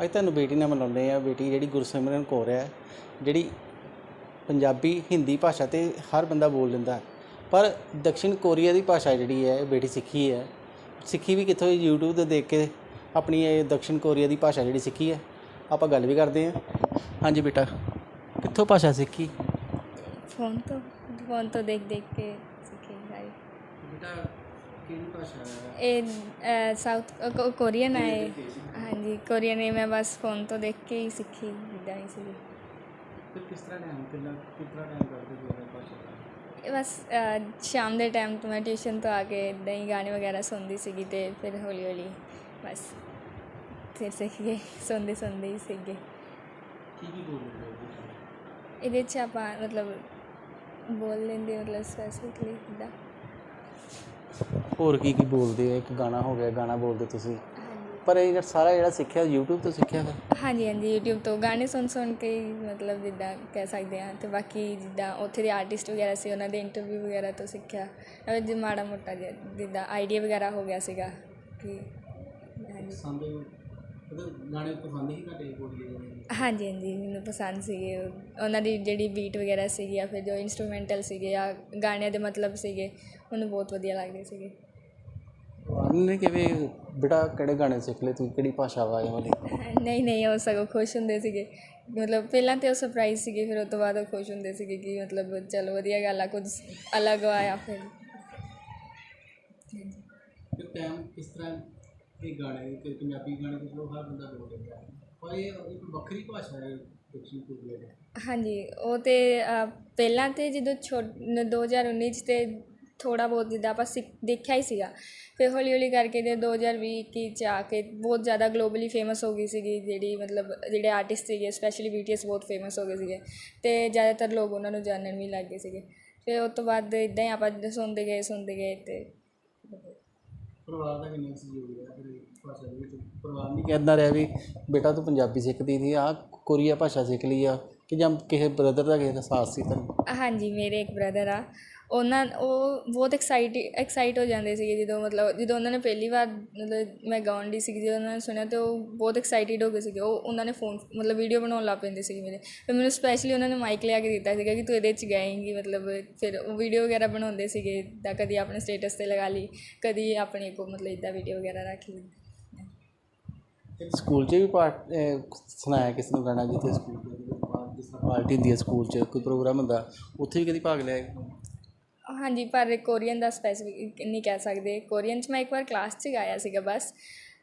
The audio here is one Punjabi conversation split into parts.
ਅੱਜ ਤੁਹਾਨੂੰ ਬੇਟੀ ਨਾਲ ਮਿਲਾਉਂਦੇ ਆ ਬੇਟੀ ਜਿਹੜੀ ਗੁਰਸਿਮਰਨ ਕੌਰ ਹੈ ਜਿਹੜੀ ਪੰਜਾਬੀ ਹਿੰਦੀ ਭਾਸ਼ਾ ਤੇ ਹਰ ਬੰਦਾ ਬੋਲ ਲੈਂਦਾ ਪਰ ਦਕਸ਼ਿਣ ਕੋਰੀਆ ਦੀ ਭਾਸ਼ਾ ਜਿਹੜੀ ਹੈ ਬੇਟੀ ਸਿੱਖੀ ਹੈ। ਸਿੱਖੀ ਵੀ ਕਿੱਥੋਂ YouTube ਤੇ ਦੇਖ ਕੇ ਆਪਣੀ ਇਹ ਦਕਸ਼ਿਣ ਕੋਰੀਆ ਦੀ ਭਾਸ਼ਾ ਜਿਹੜੀ ਸਿੱਖੀ ਹੈ। ਆਪਾਂ ਗੱਲ ਵੀ ਕਰਦੇ ਆ ਹਾਂਜੀ ਬੇਟਾ ਕਿੱਥੋਂ ਭਾਸ਼ਾ ਸਿੱਖੀ? ਫੋਨ ਤੋਂ ਫੋਨ ਤੋਂ ਦੇਖ ਦੇਖ ਕੇ ਸਿੱਖੀ ਹੈ ਬੇਟਾ ਇਹ ਸਾਊਥ ਕੋਰੀਅਨ ਆ ਇਹ। ਹਾਂਜੀ ਕੋਰੀਅਨ ਇਹ ਮੈਂ ਬਸ ਫੋਨ ਤੋਂ ਦੇਖ ਕੇ ਹੀ ਸਿੱਖੀ ਇਦਾਂ ਹੀ ਸੀ ਫਿਰ ਕਿਸ ਤਰ੍ਹਾਂ ਟਾਈਮ ਕਿੰਨਾ ਕਿੰਨਾ ਟਾਈਮ ਕਰਦੇ ਹੋ ਇਹ ਭਾਸ਼ਾ ਇਹ ਬਸ ਸ਼ਾਮ ਦੇ ਟਾਈਮ ਤੋਂ ਮੈਂ ਟਿਊਸ਼ਨ ਤੋਂ ਆ ਕੇ ਇਦਾਂ ਹੀ ਗਾਣੇ ਵਗੈਰਾ ਸੁਣਦੀ ਸੀਗੀ ਤੇ ਫਿਰ ਹੌਲੀ ਹੌਲੀ ਬਸ ਫਿਰ ਸਿੱਖ ਗਏ ਸੁਣਦੇ ਸੁਣਦੇ ਹੀ ਸਿੱਖ ਗਏ। ਕੀ ਕੀ ਬੋਲਦੇ ਹੋ ਤੁਸੀਂ? ਇਹਦੇ 'ਚ ਆਪਾਂ ਮਤਲਬ ਬੋਲ ਲੈਂਦੇ ਮਤਲਬ ਸਪੈਸੀਫਿਕਲੀ ਇਦਾਂ ਹੋਰ ਕੀ ਕੀ ਬੋਲਦੇ ਆ? ਇੱਕ ਗਾਣਾ ਹੋ ਗਿਆ ਗਾਣਾ ਬੋਲਦੇ ਤੁਸੀਂ। ਪਰ ਇਹ ਜਿਹੜਾ ਸਾਰਾ ਜਿਹੜਾ ਸਿੱਖਿਆ YouTube ਤੋਂ ਸਿੱਖਿਆ ਫਿਰ? ਹਾਂਜੀ ਹਾਂਜੀ YouTube ਤੋਂ। ਗਾਣੇ ਸੁਣ ਸੁਣ ਕੇ ਹੀ ਮਤਲਬ ਜਿੱਦਾਂ ਕਹਿ ਸਕਦੇ ਹਾਂ। ਤੇ ਬਾਕੀ ਜਿੱਦਾਂ ਉੱਥੇ ਦੇ ਆਰਟਿਸਟ ਵਗੈਰਾ ਸੀ ਉਹਨਾਂ ਦੇ ਇੰਟਰਵਿਊ ਵਗੈਰਾ ਤੋਂ ਸਿੱਖਿਆ। ਅਹ ਜੇ ਮਾੜਾ ਮੋਟਾ ਜਿਹਾ ਜਿੱਦਾਂ ਆਈਡੀਆ ਵਗੈਰਾ ਹੋ ਗਿਆ ਸੀਗਾ ਕਿ ਹਾਂਜੀ। ਪਸੰਦ ਮਤਲਬ ਗਾਣੇ ਪਸੰਦ ਹੀ ਘਟੇ ਬੋਲੀਏ ਹਾਂਜੀ ਹਾਂਜੀ ਮੈਨੂੰ ਪਸੰਦ ਸੀਗੇ। ਉਹ- ਉਹਨਾਂ ਦੀ ਜਿਹੜੀ ਬੀਟ ਵਗੈਰਾ ਸੀਗੀ ਜਾਂ ਫਿਰ ਜੋ ਇਨਸਟਰੂਮੈਂਟਲ ਸੀਗੇ ਜਾਂ ਗਾਣਿਆਂ ਦੇ ਮਤਲਬ ਸੀਗੇ ਮੈਨੂੰ ਬਹੁਤ ਵਧੀਆ ਲੱਗਦੇ ਸੀਗੇ। ਉਹਨੇ ਕਿਵੇਂ ਬੇਟਾ ਕਿਹੜੇ ਗਾਣੇ ਸਿੱਖ ਲਏ? ਤੂੰ ਕਿਹੜੀ ਭਾਸ਼ਾ ਵਾ ਇਹ ਵਾਲੀ? ਨਹੀਂ ਨਹੀਂ ਉਹ ਸਗੋਂ ਖੁਸ਼ ਹੁੰਦੇ ਸੀਗੇ। ਮਤਲਬ ਪਹਿਲਾਂ ਤੇ ਉਹ ਸਰਪ੍ਰਾਈਜ਼ ਸੀਗੇ ਫਿਰ ਉਸ ਤੋਂ ਬਾਅਦ ਉਹ ਖੁਸ਼ ਹੁੰਦੇ ਸੀਗੇ ਕਿ ਮਤਲਬ ਚਲੋ ਵਧੀਆ ਗੱਲ ਆ ਕੁਝ ਅਲੱਗ ਆਇਆ ਫਿਰ। ਕਿ ਟਾਈਮ ਕਿਸ ਤਰ੍ਹਾਂ ਇਹ ਗਾਣੇ ਕਿ ਪੰਜਾਬੀ ਗਾਣੇ ਤੇ ਹਰ ਬੰਦਾ ਬੋਲ ਹੈ ਪਰ ਇਹ ਇੱਕ ਵੱਖਰੀ ਭਾਸ਼ਾ ਹੈ ਦਕਸ਼ਿਣ ਕੋਰੀਆ ਦੀ। ਹਾਂਜੀ ਉਹ ਤੇ ਪਹਿਲਾਂ ਤੇ ਜਦੋਂ ਛੋ 2019 ਚ ਤੇ ਥੋੜਾ ਬਹੁਤ ਜਿੱਦਾਂ ਆਪਾਂ ਸਿੱਖ ਦੇਖਿਆ ਹੀ ਸੀਗਾ। ਫਿਰ ਹੌਲੀ ਹੌਲੀ ਕਰਕੇ ਤੇ 2020 21 ਚ ਆ ਕੇ ਬਹੁਤ ਜ਼ਿਆਦਾ ਗਲੋਬਲੀ ਫੇਮਸ ਹੋ ਗਈ ਸੀਗੀ ਜਿਹੜੀ ਮਤਲਬ ਜਿਹੜੇ ਆਰਟਿਸਟ ਸੀਗੇ ਸਪੈਸ਼ਲੀ BTS ਬਹੁਤ ਫੇਮਸ ਹੋ ਗਏ ਸੀਗੇ। ਤੇ ਜ਼ਿਆਦਾਤਰ ਲੋਕ ਉਹਨਾਂ ਨੂੰ ਜਾਣਨ ਵੀ ਲੱਗ ਗਏ ਸੀਗੇ। ਫਿਰ ਉਸ ਤੋਂ ਬਾਅਦ ਇਦਾਂ ਹੀ ਆਪਾਂ ਜਿੱਦਾਂ ਸੁਣਦੇ ਗਏ ਸੁਣਦੇ ਗਏ ਤੇ ਪਰਿਵਾਰ ਦਾ ਕਿੰਨਾ ਸਹਿਯੋਗ ਹੈ ਫਿਰ ਭਾਸ਼ਾ ਦੇ ਵਿੱਚ? ਪਰਿਵਾਰ ਨਹੀਂ ਕਹਿੰਦਾ ਰਿਹਾ ਵੀ ਬੇਟਾ ਤੂੰ ਪੰਜਾਬੀ ਸਿੱਖਦੀ ਸੀ ਆ ਕੋਰੀਆ ਭਾਸ਼ਾ ਸਿੱਖ ਲਈ ਆ ਕਿ ਜਾਂ ਕਿਸੇ ਬ੍ਰਦਰ ਦਾ ਕਿਸੇ ਦਾ ਸਾਥ ਸੀ ਤੈਨੂੰ? ਹਾਂਜੀ ਮੇਰੇ ਇੱਕ ਬ੍ਰਦਰ ਆ। ਉਹਨਾਂ ਉਹ ਬਹੁਤ ਐਕਸਾਈਟ ਐਕਸਾਈਟ ਹੋ ਜਾਂਦੇ ਸੀਗੇ ਜਦੋਂ ਮਤਲਬ ਜਦੋਂ ਉਹਨਾਂ ਨੇ ਪਹਿਲੀ ਵਾਰ ਮਤਲਬ ਮੈਂ ਗਾਉਣ ਦੀ ਸੀਗੀ, ਜਦੋਂ ਉਹਨਾਂ ਨੇ ਸੁਣਿਆ ਤੇ ਉਹ ਬਹੁਤ ਐਕਸਾਈਟਿਡ ਹੋ ਗਏ ਸੀਗੇ। ਉਹ ਉਹਨਾਂ ਨੇ ਫੋਨ ਮਤਲਬ ਵੀਡੀਓ ਬਣਾਉਣ ਲੱਗ ਪੈਂਦੇ ਸੀਗੇ ਮੇਰੇ। ਫਿਰ ਮੈਨੂੰ ਸਪੈਸ਼ਲੀ ਉਹਨਾਂ ਨੇ ਮਾਈਕ ਲਿਆ ਕੇ ਦਿੱਤਾ ਸੀਗਾ ਕਿ ਤੂੰ ਇਹਦੇ 'ਚ ਗਾਏਂਗੀ, ਮਤਲਬ ਫਿਰ ਉਹ ਵੀਡੀਓ ਵਗੈਰਾ ਬਣਾਉਂਦੇ ਸੀਗੇ ਤਾਂ ਕਦੀ ਆਪਣੇ ਸਟੇਟਸ ਤੇ ਲਗਾ ਲਈ, ਕਦੀ ਆਪਣੀ ਕੋ ਮਤਲਬ ਇਦਾਂ ਵੀਡੀਓ ਵਗੈਰਾ ਰੱਖ ਲਈ। ਸਕੂਲ 'ਚ ਵੀ ਪਾਰਟ ਸੁਣਾਇਆ ਕਿਸ ਨੂੰ ਗਾਣਾ, ਜਿੱਥੇ ਸਕੂਲ ਦੇ ਵਿੱਚ ਜਿਸ ਤਰ੍ਹਾਂ ਪਾਰਟੀ ਹੁੰਦੀ ਹੈ ਸਕੂਲ 'ਚ, ਕੋਈ ਪ੍ਰੋਗਰਾਮ ਹੁੰਦਾ, ਉੱਥੇ ਵੀ ਕਦੀ ਭਾਗ ਲਿਆ ਹਾਂਜੀ ਪਰ ਕੋਰੀਅਨ ਦਾ ਸਪੈਸੀਫਿਕ ਨਹੀਂ ਕਹਿ ਸਕਦੇ। ਕੋਰੀਅਨ 'ਚ ਮੈਂ ਇੱਕ ਵਾਰ ਕਲਾਸ 'ਚ ਗਾਇਆ ਸੀਗਾ ਬਸ।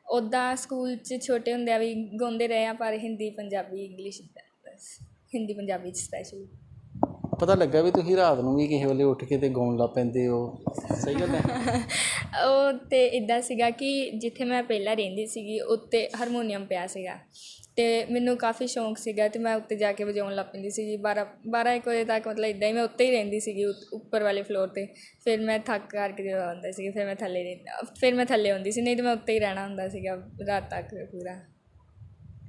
ਉੱਦਾਂ ਸਕੂਲ 'ਚ ਛੋਟੇ ਹੁੰਦਿਆਂ ਵੀ ਗਾਉਂਦੇ ਰਹੇ ਆ ਪਰ ਹਿੰਦੀ ਪੰਜਾਬੀ ਇੰਗਲਿਸ਼ ਬਸ। ਹਿੰਦੀ ਪੰਜਾਬੀ 'ਚ ਸਪੈਸ਼ਲੀ ਪਤਾ ਲੱਗਾ ਵੀ ਤੁਸੀਂ ਰਾਤ ਨੂੰ ਵੀ ਕਿਸੇ ਵੇਲੇ ਉੱਠ ਕੇ ਤੇ ਗਾਉਣ ਲੱਗ ਪੈਂਦੇ ਹੋ। ਸਹੀ ਗੱਲ ਹੈ। ਉਹ ਤੇ ਇਦਾਂ ਸੀਗਾ ਕਿ ਜਿੱਥੇ ਮੈਂ ਪਹਿਲਾਂ ਰਹਿੰਦੀ ਸੀਗੀ ਉੱਤੇ ਹਾਰਮੋਨੀਅਮ ਪਿਆ ਸੀਗਾ। ਤੇ ਮੈਨੂੰ ਕਾਫੀ ਸ਼ੌਂਕ ਸੀਗਾ ਤੇ ਮੈਂ ਉੱਤੇ ਜਾ ਕੇ ਵਜਾਉਣ ਲੱਗ ਪੈਂਦੀ ਸੀਗੀ। 12 12 ਇੱਕ ਵਜੇ ਤੱਕ ਮਤਲਬ ਇਦਾਂ ਹੀ ਮੈਂ ਉੱਤੇ ਹੀ ਰਹਿੰਦੀ ਸੀਗੀ ਉੱਪਰ ਵਾਲੇ ਫਲੋਰ ਤੇ। ਫਿਰ ਮੈਂ ਥੱਕ ਕਰਕੇ ਜਦੋਂ ਆਉਂਦਾ ਸੀ ਫਿਰ ਮੈਂ ਥੱਲੇ ਰਹਿ ਫਿਰ ਮੈਂ ਥੱਲੇ ਆਉਂਦੀ ਸੀ ਨਹੀਂ ਤੇ ਮੈਂ ਉੱਤੇ ਹੀ ਰਹਿਣਾ ਹੁੰਦਾ ਸੀਗਾ ਰਾਤ ਤੱਕ ਪੂਰਾ।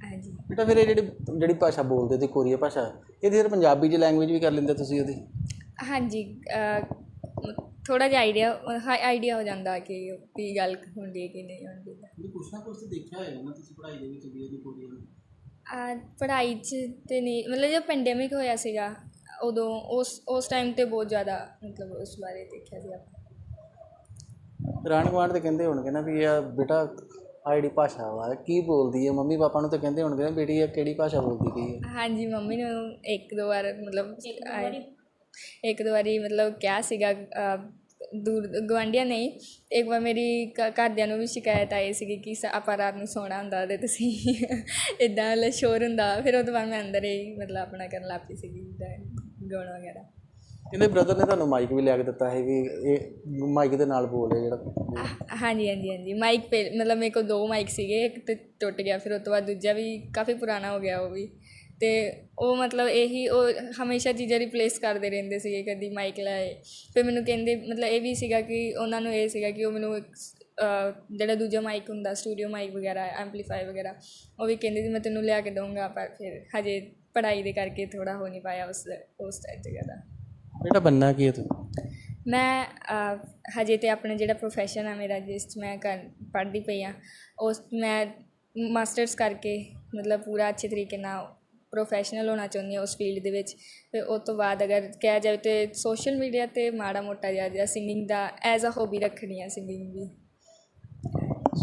ਹਾਂਜੀ। ਬੇਟਾ ਫਿਰ ਇਹ ਜਿਹੜੀ ਜਿਹੜੀ ਭਾਸ਼ਾ ਬੋਲਦੇ ਤੇ ਕੋਰੀਆ ਭਾਸ਼ਾ ਇਹਦੀ ਫਿਰ ਪੰਜਾਬੀ 'ਚ ਲੈਂਗੁਏਜ ਵੀ ਕਰ ਲੈਂਦੇ ਤੁਸੀਂ ਉਹਦੀ? ਹਾਂਜੀ ਥੋੜਾ ਜਿਹਾ ਆਈਡੀਆ ਆਈਡੀਆ ਹੋ ਜਾਂਦਾ ਕਿ ਕੀ ਗੱਲ ਹੁੰਦੀ ਹੈ ਕਿ ਨਹੀਂ ਹੁੰਦੀ। ਕੁਛ ਨਾ ਕੁਛ ਤਾਂ ਦੇਖਿਆ ਹੋਏਗਾ ਨਾ ਤੁਸੀਂ ਪੜ੍ਹਾਈ ਦੇ ਵਿੱਚ ਵੀ ਇਹਦੀ ਕੋਰੀਆ ਪੜ੍ਹਾਈ 'ਚ ਤੇ ਨਹੀਂ ਮਤਲਬ ਜਦੋਂ ਪੈਂਡੇਮਿਕ ਹੋਇਆ ਸੀਗਾ ਉਦੋਂ ਉਸ ਉਸ ਟਾਈਮ ਤੇ ਬਹੁਤ ਜ਼ਿਆਦਾ ਮਤਲਬ ਉਸ ਬਾਰੇ ਦੇਖਿਆ ਸੀ ਆਪਾਂ। ਰਾਣ ਗਵਾਂਡ ਤੇ ਕਹਿੰਦੇ ਹੋਣਗੇ ਨਾ ਵੀ ਇਹ ਬੇਟਾ ਜਿਹੜੀ ਭਾਸ਼ਾ ਵਾ ਕੀ ਬੋਲਦੀ ਹੈ? ਮੰਮੀ ਪਾਪਾ ਨੂੰ ਤਾਂ ਕਹਿੰਦੇ ਹੋਣਗੇ ਨਾ ਬੇਟੀ ਇਹ ਕਿਹੜੀ ਭਾਸ਼ਾ ਬੋਲਦੀ ਪਈ ਹੈ? ਹਾਂਜੀ ਮੰਮੀ ਨੂੰ ਇੱਕ ਦੋ ਵਾਰ ਮਤਲਬ ਇੱਕ ਦੋ ਵਾਰੀ। ਮਤਲਬ ਕਿਹਾ ਸੀਗਾ ਦੂਰ ਗਵਾਂਢੀਆਂ ਨਹੀਂ। ਇੱਕ ਵਾਰ ਮੇਰੀ ਘ- ਘਰਦਿਆਂ ਨੂੰ ਵੀ ਸ਼ਿਕਾਇਤ ਆਈ ਸੀਗੀ ਕਿ ਸ- ਆਪਾਂ ਰਾਤ ਨੂੰ ਸੌਣਾ ਹੁੰਦਾ ਤੇ ਤੁਸੀਂ ਇਦਾਂ ਮਤਲਬ ਸ਼ੋਰ ਹੁੰਦਾ। ਫਿਰ ਉਹ ਤੋਂ ਬਾਅਦ ਮੈਂ ਅੰਦਰ ਹੀ ਮਤਲਬ ਆਪਣਾ ਕਰਨ ਲੱਗ ਪਈ ਸੀਗੀ ਜਿੱਦਾਂ ਗਾਉਣਾ ਵਗੈਰਾ। ਇਹਦੇ ਬ੍ਰਦਰ ਨੇ ਤੁਹਾਨੂੰ ਮਾਈਕ ਵੀ ਲਿਆ ਕੇ ਦਿੱਤਾ ਹੈ ਵੀ ਇਹ ਮਾਈਕ ਦੇ ਨਾਲ ਬੋਲੇ ਜਿਹੜਾ ਹਾਂਜੀ ਹਾਂਜੀ ਹਾਂਜੀ। ਮਾਈਕ ਮਤਲਬ ਮੇਰੇ ਕੋਲ ਦੋ ਮਾਈਕ ਸੀਗੇ ਇੱਕ ਤੇ ਟੁੱਟ ਗਿਆ ਫਿਰ ਉਸ ਤੋਂ ਬਾਅਦ ਦੂਜਾ ਵੀ ਕਾਫੀ ਪੁਰਾਣਾ ਹੋ ਗਿਆ ਉਹ ਵੀ। ਤੇ ਉਹ ਮਤਲਬ ਇਹੀ ਉਹ ਹਮੇਸ਼ਾ ਚੀਜ਼ਾਂ ਰਿਪਲੇਸ ਕਰਦੇ ਰਹਿੰਦੇ ਸੀਗੇ ਕਦੀ ਮਾਈਕ ਲਾਏ ਫਿਰ ਮੈਨੂੰ ਕਹਿੰਦੇ ਮਤਲਬ ਇਹ ਵੀ ਸੀਗਾ ਕਿ ਉਹਨਾਂ ਨੂੰ ਇਹ ਸੀਗਾ ਕਿ ਉਹ ਮੈਨੂੰ ਇੱਕ ਜਿਹੜਾ ਦੂਜਾ ਮਾਈਕ ਹੁੰਦਾ ਸਟੂਡੀਓ ਮਾਈਕ ਵਗੈਰਾ ਐਂਪਲੀਫਾਈ ਵਗੈਰਾ ਉਹ ਵੀ ਕਹਿੰਦੇ ਸੀ ਮੈਂ ਤੈਨੂੰ ਲਿਆ ਕੇ ਦਊਂਗਾ ਪਰ ਫਿਰ ਹਜੇ ਪੜ੍ਹਾਈ ਦੇ ਕਰਕੇ ਥੋੜਾ ਹੋ ਨਹੀਂ ਪਾਇਆ ਉਸ ਉਸ ਜਗ੍ਹਾ ਦਾ ਬੇਟਾ ਬੰਨਾ ਕੀ ਹੈ ਤੂੰ? ਮੈਂ ਹਜੇ ਤੇ ਆਪਣੇ ਜਿਹੜਾ ਪ੍ਰੋਫੈਸ਼ਨ ਆ ਮੇਰਾ ਜਿਸ 'ਚ ਮੈਂ ਪੜ੍ਹਦੀ ਪਈ ਆ ਉਸ ਮੈਂ ਮਾਸਟਰਸ ਕਰਕੇ ਮਤਲਬ ਪੂਰਾ ਅੱਛੇ ਤਰੀਕੇ ਨਾਲ ਪ੍ਰੋਫੈਸ਼ਨਲ ਹੋਣਾ ਚਾਹੁੰਦੀ ਹਾਂ ਉਸ ਫੀਲਡ ਦੇ ਵਿੱਚ ਫਿਰ ਉਸ ਤੋਂ ਬਾਅਦ ਅਗਰ ਕਿਹਾ ਜਾਵੇ ਤੇ ਸੋਸ਼ਲ ਮੀਡੀਆ ਤੇ ਮਾੜਾ ਮੋਟਾ ਜਿਹਾ ਜਿਹਾ ਸਿੰਗਿੰਗ ਦਾ ਐਜ਼ ਅ ਹੌਬੀ ਰੱਖਣੀ ਹੈ ਸਿੰਗਿੰਗ ਵੀ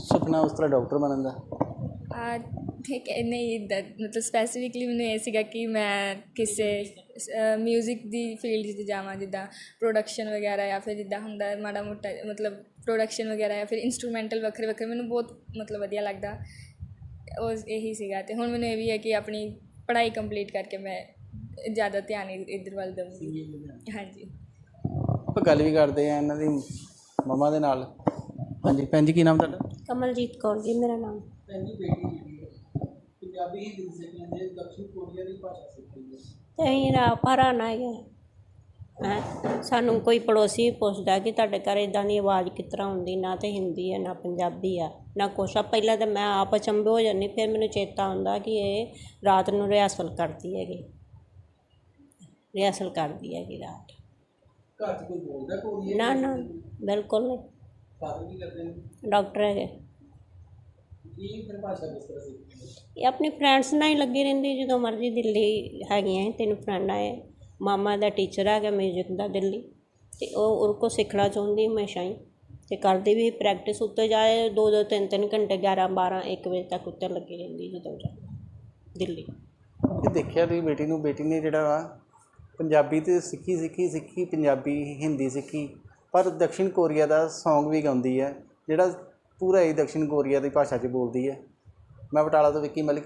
ਸੁਪਨਾ ਉਸ ਤਰ੍ਹਾਂ ਡਾਕਟਰ ਬਣਨ ਦਾ? ਆ ਠੀਕ ਹੈ ਨਹੀਂ ਮਤਲਬ ਸਪੈਸੀਫਿਕਲੀ ਮੈਨੂੰ ਇਹ ਸੀਗਾ ਕਿ ਮੈਂ ਕਿਸੇ ਮਿਊਜ਼ਿਕ ਦੀ ਫੀਲਡ 'ਚ ਜਾਵਾਂ ਜਿੱਦਾਂ ਪ੍ਰੋਡਕਸ਼ਨ ਵਗੈਰਾ ਜਾਂ ਫਿਰ ਜਿੱਦਾਂ ਹੁੰਦਾ ਮਾੜਾ ਮੋਟਾ ਮਤਲਬ ਪ੍ਰੋਡਕਸ਼ਨ ਵਗੈਰਾ ਜਾਂ ਫਿਰ ਇਨਸਟਰੂਮੈਂਟਲ ਵੱਖਰੇ ਵੱਖਰੇ ਮੈਨੂੰ ਬਹੁਤ ਮਤਲਬ ਵਧੀਆ ਲੱਗਦਾ। ਉਹ ਇਹੀ ਸੀਗਾ ਤੇ ਹੁਣ ਮੈਨੂੰ ਇਹ ਵੀ ਹੈ ਕਿ ਆਪਣੀ ਪੜ੍ਹਾਈ ਕੰਪਲੀਟ ਕਰਕੇ ਮੈਂ ਜ਼ਿਆਦਾ ਧਿਆਨ ਇ- ਇੱਧਰ ਵੱਲ ਦਵਾਂਗੀ ਹਾਂਜੀ। ਆਪਾਂ ਗੱਲ ਵੀ ਕਰਦੇ ਆ ਇਹਨਾਂ ਦੀ ਮਮਾ ਦੇ ਨਾਲ। ਹਾਂਜੀ ਭੈਣ ਜੀ ਕੀ ਨਾਮ ਤੁਹਾਡਾ? ਕਮਲਜੀਤ ਕੌਰ ਜੀ ਮੇਰਾ ਨਾਮ। ਪੰਜਾਬੀ ਹਿੰਦੀ ਸਿੱਖ ਲੈਂਦੇ ਦਕਸ਼ਿਣ ਕੋਰੀਆ ਦੀ ਭਾਸ਼ਾ ਸਿੱਖ ਤੇ ਅਸੀਂ ਰਾ ਪਰਾਣਾ ਹੈਗੇ ਹੈਂ। ਸਾਨੂੰ ਕੋਈ ਪੜੋਸੀ ਪੁੱਛਦਾ ਕਿ ਤੁਹਾਡੇ ਘਰ ਇਦਾਂ ਦੀ ਆਵਾਜ਼ ਕਿਸ ਤਰ੍ਹਾਂ ਹੁੰਦੀ ਨਾ ਤੇ ਹਿੰਦੀ ਹੈ ਨਾ ਪੰਜਾਬੀ ਆ ਨਾ ਕੁਛ ਆ। ਪਹਿਲਾਂ ਤਾਂ ਮੈਂ ਆਪ ਅਚੰਭੇ ਹੋ ਜਾਂਦੀ ਫਿਰ ਮੈਨੂੰ ਚੇਤਾ ਆਉਂਦਾ ਕਿ ਇਹ ਰਾਤ ਨੂੰ ਰਿਹਰਸਲ ਕਰਦੀ ਹੈਗੀ। ਰਿਹਰਸਲ ਕਰਦੀ ਹੈਗੀ ਰਾਤ। ਘਰ 'ਚ ਕੋਈ ਬੋਲਦਾ ਕੋਰੀਆ ਨਾ ਨਾ ਬਿਲਕੁਲ ਨਹੀਂ। ਫਾਦਰ ਕੀ ਕਰਦੇ ਨੇ? ਡਾਕਟਰ ਹੈਗੇ। ਕੀ ਫਿਰ ਭਾਸ਼ਾ ਕਿਸ ਤਰ੍ਹਾਂ ਸਿੱਖਦੇ ਇਹ ਆਪਣੀ ਫਰੈਂਡਸ ਨਾਲ ਹੀ ਲੱਗੀ ਰਹਿੰਦੀ ਜਦੋਂ ਮਰਜ਼ੀ ਦਿੱਲੀ ਹੈਗੀਆਂ ਇਹ ਤਿੰਨ ਫਰੈਂਡਾਂ ਹੈ ਮਾਮਾ ਦਾ ਟੀਚਰ ਹੈਗਾ ਮਿਊਜ਼ਿਕ ਦਾ ਦਿੱਲੀ ਅਤੇ ਉਹ ਉਹ ਕੋ ਸਿੱਖਣਾ ਚਾਹੁੰਦੀ ਹਮੇਸ਼ਾ ਹੀ ਅਤੇ ਕਰਦੀ ਵੀ ਪ੍ਰੈਕਟਿਸ ਉੱਤੇ ਜਾਏ, ਦੋ ਦੋ, ਤਿੰਨ ਤਿੰਨ ਘੰਟੇ 11 12 1 ਵਜੇ ਤੱਕ ਉੱਤੇ ਲੱਗੀ ਰਹਿੰਦੀ ਜਦੋਂ ਜਾ ਦਿੱਲੀ। ਇਹ ਦੇਖਿਆ ਤੁਸੀਂ ਬੇਟੀ ਨੂੰ, ਬੇਟੀ ਨੇ ਜਿਹੜਾ ਵਾ ਪੰਜਾਬੀ ਤੇ ਸਿੱਖੀ ਸਿੱਖੀ ਸਿੱਖੀ, ਪੰਜਾਬੀ, ਹਿੰਦੀ ਸਿੱਖੀ, ਪਰ ਦਕਸ਼ਿਣ ਕੋਰੀਆ ਦਾ Song ਵੀ ਗਾਉਂਦੀ ਹੈ, ਜਿਹੜਾ ਪੂਰਾ ਹੀ ਦਕਸ਼ਿਣ ਕੋਰੀਆ ਦੀ ਭਾਸ਼ਾ 'ਚ ਬੋਲਦੀ ਹੈ। ਮੈਂ ਬਟਾਲਾ ਤੋਂ ਵਿੱਕੀ ਮਲਿਕ।